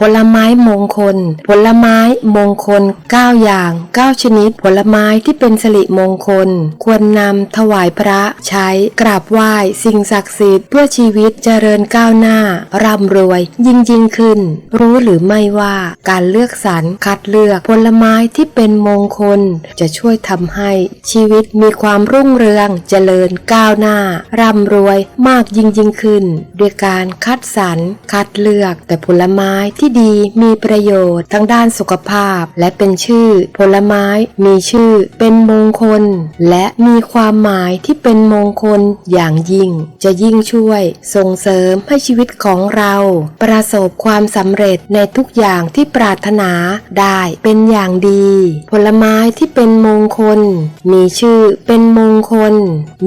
ผลไม้มงคล ผลไม้มงคล 9 อย่าง 9 ชนิด ผลไม้ที่เป็นสิริมงคล ควรนำถวายพระใช้กราบไหว้สิ่งศักดิ์สิทธิ์เพื่อชีวิตเจริญก้าวหน้า ร่ำรวย ยิ่งยิ่งขึ้น รู้หรือไม่ว่าการเลือกสรรคัดเลือกผลไม้ที่เป็นมงคล จะช่วยทำให้ชีวิตมีความรุ่งเรืองเจริญก้าวหน้า ร่ำรวยมากยิ่งยิ่งขึ้น ด้วยการคัดสรรคัดเลือกแต่ผลไม้ที่ดีมีประโยชน์ทั้งด้านสุขภาพ และเป็นชื่อ ผลไม้ มีชื่อ เป็นมงคล และมีความหมายที่เป็นมงคลอย่างยิ่ง จะยิ่งช่วย ส่งเสริมให้ชีวิตของเรา ประสบความสำเร็จในทุกอย่างที่ปรารถนาได้เป็นอย่างดี ผลไม้ที่เป็นมงคล มีชื่อเป็นมงคล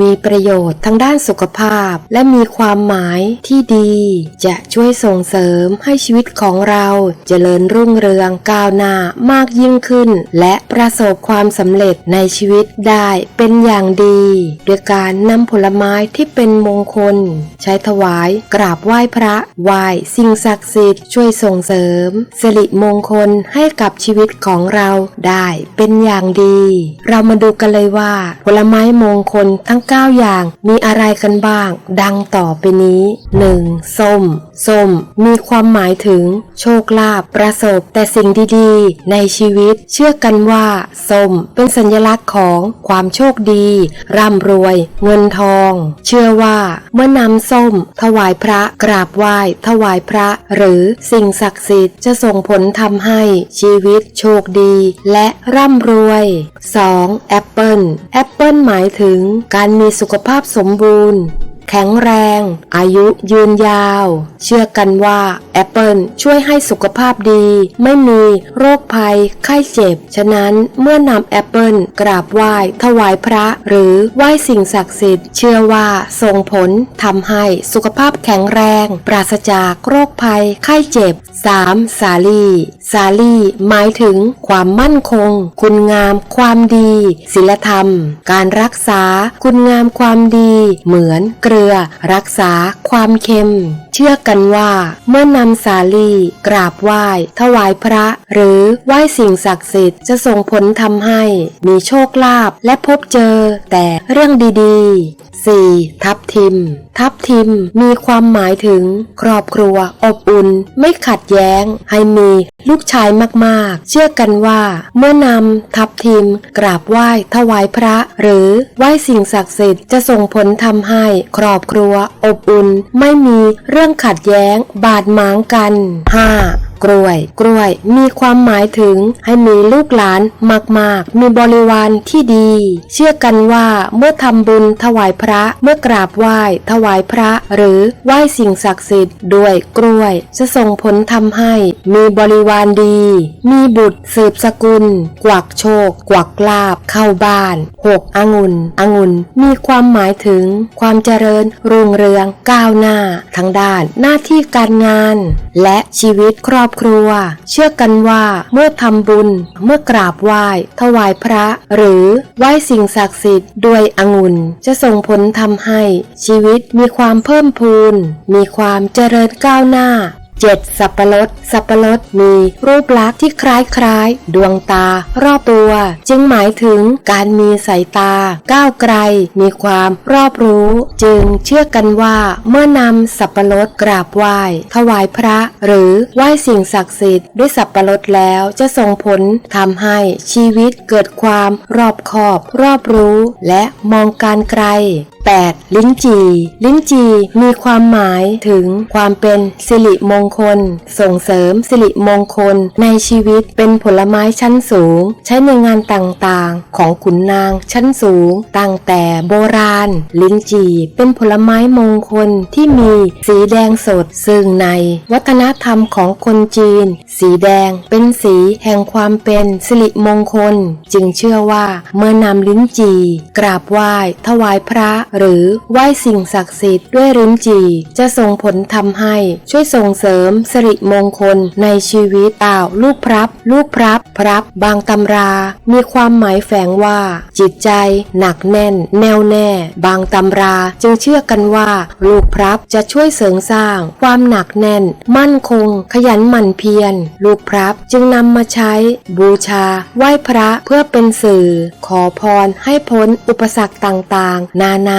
มีประโยชน์ทั้งด้านสุขภาพ และมีความหมายที่ดี จะช่วยส่งเสริมให้ชีวิตของเราจเจริญรุ่งเรืองก้าวหน้ามากยิ่งขึ้น และประสบความสำเร็จในชีวิตได้เป็นอย่างดีด้วยการนำผลไม้ที่เป็นมงคล ใช้ถวายกราบไหว้พระไหว้สิ่งศักดิ์สิทธิ์ช่วยส่งเสริมสิริมงคลให้กับชีวิตของเราได้เป็นอย่างดี เรามาดูกันเลยว่า ผลไม้มงคลทั้ง 9 อย่างมีอะไรกันบ้าง ดังต่อไปนี้ 1. ส้ม ส้มมีความหมายถึงโชคลาภประสบแต่สิ่งดีๆ ในชีวิต เชื่อกันว่าส้มเป็นสัญลักษณ์ของความโชคดี ร่ำรวย เงินทอง เชื่อว่าเมื่อนำส้ม ถวายพระกราบไหว้ ถวายพระ หรือสิ่งศักดิ์สิทธิ์จะส่งผลทำให้ชีวิตโชคดี และร่ำรวย 2. แอปเปิลแอปเปิลหมายถึงการมีสุขภาพสมบูรณ์ แข็งแรง อายุยืนยาว เชื่อกันว่าแอปเปิลช่วยให้สุขภาพดี ไม่มีโรคภัย ไข้เจ็บ ฉะนั้นเมื่อนำแอปเปิลกราบไหว้ถวายพระ หรือไหว้สิ่งศักดิ์สิทธิ์ เชื่อว่าส่งผลทำให้สุขภาพแข็งแรง ปราศจากโรคภัย ไข้เจ็บ 3. สาลี สาลีหมายถึงความมั่นคง คุณงามความดี ศีลธรรม การรักษาคุณงามความดี เหมือนเกลือรักษาความเค็ม เชื่อกันว่าเมื่อนำสาลีกราบไหว้ ถวายพระ หรือไหว้สิ่งศักดิ์สิทธิ์จะส่งผลทำให้ มีโชคลาภและพบเจอแต่เรื่องดีๆ 4. ทับทิม ทับทิมมีความหมายถึง ครอบครัว อบอุ่น ไม่ขัดแย้ง ให้มีลูกชายมากๆ เชื่อกันว่า เมื่อนำทับทิม กราบไหว้ถวายพระ หรือไหว้สิ่งศักดิ์สิทธิ์จะส่งผลทำให้ ครอบครัว อบอุ่น ไม่มีเรื่องขัดแย้ง บาดหมางกัน 5. กล้วย กล้วย มีความหมายถึงให้มีลูกหลานมากๆ มีบริวารที่ดี เชื่อกันว่าเมื่อทำบุญถวายพระเมื่อกราบไหว้ ถวายพระ หรือไหว้สิ่งศักดิ์สิทธิ์ด้วยกล้วย จะส่งผลทำให้ มีบริวารดี มีบุตรสืบสกุล กวักโชค กวักลาบ เข้าบ้าน 6. องุ่นองุ่นมีความหมายถึง ความเจริญรุ่งเรืองก้าวหน้า ทั้งด้านหน้าที่การงาน และชีวิตครอบครัว เชื่อกันว่าเมื่อทำบุญ เมื่อกราบไหว้ ถวายพระ หรือไหว้สิ่งศักดิ์สิทธิ์ด้วยองุ่น จะส่งผลทำให้ชีวิตมีความเพิ่มพูน มีความเจริญก้าวหน้า 7. สับปะรด สับปะรดมีรูปลักษณ์ที่คล้ายคล้ายดวงตา รอบตัว จึงหมายถึงการมีสายตา ก้าวไกล มีความรอบรู้ จึงเชื่อกันว่าเมื่อนำสับปะรดกราบไหว้ถวายพระ หรือไหว้สิ่งศักดิ์สิทธิ์ด้วยสับปะรดแล้วจะส่งผลทำให้ชีวิตเกิดความรอบคอบ รอบรู้ และมองการไกล 8. ลิ้นจี ลิ้นจีมีความหมายถึงความเป็นสิริมงคล ส่งเสริมสิริมงคล ในชีวิตเป็นผลไม้ชั้นสูง ใช้ในงานต่างๆ ของขุนนางชั้นสูงตั้งแต่โบราณ ลิ้นจีเป็นผลไม้มงคลที่มีสีแดงสด ซึ่งในวัฒนธรรมของคนจีน สีแดงเป็นสีแห่งความเป็นสิริมงคล จึงเชื่อว่าเมื่อนำลิ้นจี กราบไหว้ถวายพระหรือไหว้สิ่งศักดิ์สิทธิ์ด้วยริ้นจี่ จะส่งผลทำให้ช่วยส่งเสริมสิริมงคลในชีวิตอ่าวลูกพรับ ลูกพรับพรับบางตำรา มีความหมายแฝงว่า จิตใจหนักแน่น แน่วแน่ บางตำราจึงเชื่อกันว่า ลูกพรับจะช่วยเสริมสร้าง ความหนักแน่น มั่นคง ขยันหมั่นเพียรลูกพรับจึงนำมาใช้ บูชา ไหว้พระเพื่อเป็นสื่อ ขอพรให้พ้นอุปสรรคต่างๆ นานา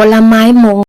ผลไม้มง